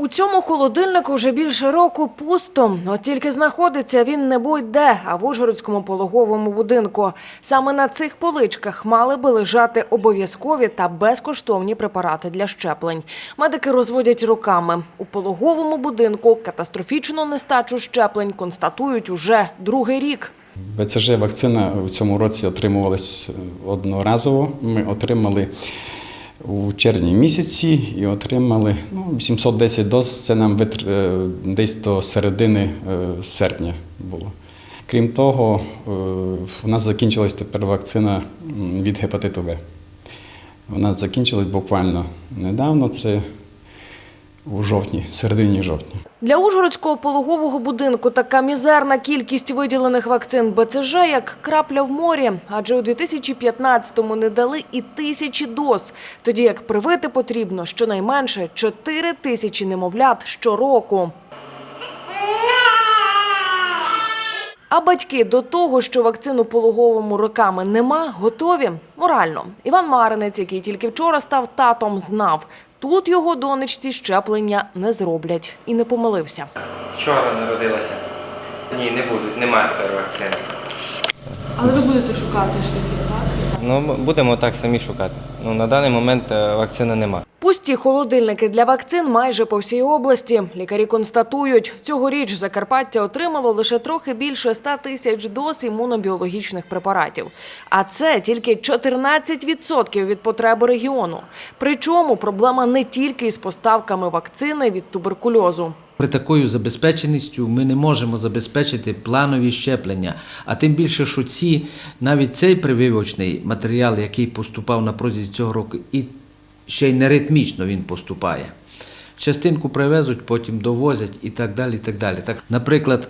У цьому холодильнику вже більше року пусто. От тільки знаходиться він не будь-де, а в Ужгородському пологовому будинку. Саме на цих поличках мали би лежати обов'язкові та безкоштовні препарати для щеплень. Медики розводять руками. У пологовому будинку катастрофічну нестачу щеплень констатують уже другий рік. БЦЖ вакцина в цьому році отримувалась одноразово. Ми отримали у червні місяці і отримали ну, 810 доз. Це нам е, десь до середини е, серпня було. Крім того, е, у нас закінчилась тепер вакцина від гепатиту В. Вона закінчилась буквально недавно, це у жовтні, середині жовтня. Для Ужгородського пологового будинку така мізерна кількість виділених вакцин БЦЖ як крапля в морі, адже у 2015-му не дали і тисячі доз, тоді як привити потрібно щонайменше 4 тисячі немовлят щороку. А батьки до того, що вакцину пологовому роками нема, готові морально. Іван Маринець, який тільки вчора став татом, знав, тут його донечці щеплення не зроблять і не помилився. Вчора народилася. Ні, не будуть, немає тепер вакцини. Але ви будете шукати шляхи, так? Ну, будемо так самі шукати. Ну, на даний момент е, вакцини немає. Пусті холодильники для вакцин майже по всій області. Лікарі констатують, цьогоріч Закарпаття отримало лише трохи більше 100 тисяч доз імунобіологічних препаратів. А це тільки 14% від потреби регіону. Причому проблема не тільки із поставками вакцини від туберкульозу. При такою забезпеченістю ми не можемо забезпечити планові щеплення. А тим більше, що ці навіть цей прививочний матеріал, який поступав на протязі цього року, і ще й неритмічно він поступає. Частинку привезуть, потім довозять і так далі. І так далі. Так, наприклад,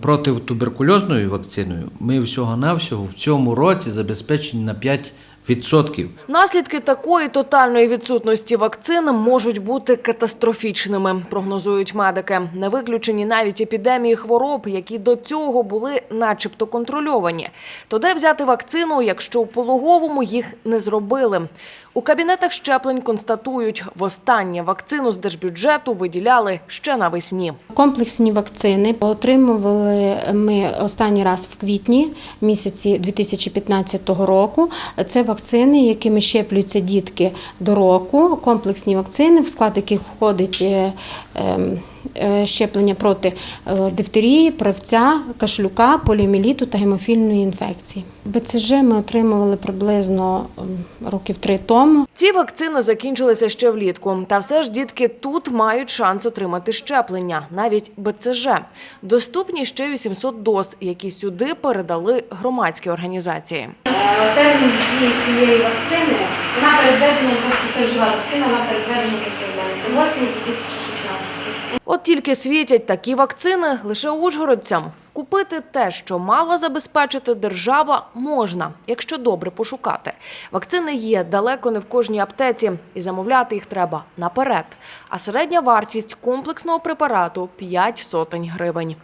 протитуберкульозною вакциною ми всього-навсього в цьому році забезпечені на 5%. Наслідки такої тотальної відсутності вакцин можуть бути катастрофічними, прогнозують медики. Не виключені навіть епідемії хвороб, які до цього були начебто контрольовані. То де взяти вакцину, якщо у пологовому їх не зробили? У кабінетах щеплень констатують, востаннє вакцину з держбюджету виділяли ще навесні. Комплексні вакцини отримували ми останній раз в квітні місяці 2015 року. Це вакцини, якими щеплюються дітки до року. Комплексні вакцини, в склад яких входить е, ем, щеплення проти е, дифтерії, правця, кашлюка, поліоміеліту та гемофільної інфекції. БЦЖ ми отримували приблизно років три тому. Ці вакцини закінчилися ще влітку. Та все ж дітки тут мають шанс отримати щеплення, навіть БЦЖ. Доступні ще 800 доз, які сюди передали громадські організації. термін дії цієї вакцини, вона передведена, просто це жива вакцина, вона передведена відповідальність. Це власне 2016. От тільки світять такі вакцини лише ужгородцям. Купити те, що мала забезпечити держава, можна, якщо добре пошукати. Вакцини є далеко не в кожній аптеці, і замовляти їх треба наперед. А середня вартість комплексного препарату 5 сотень гривень.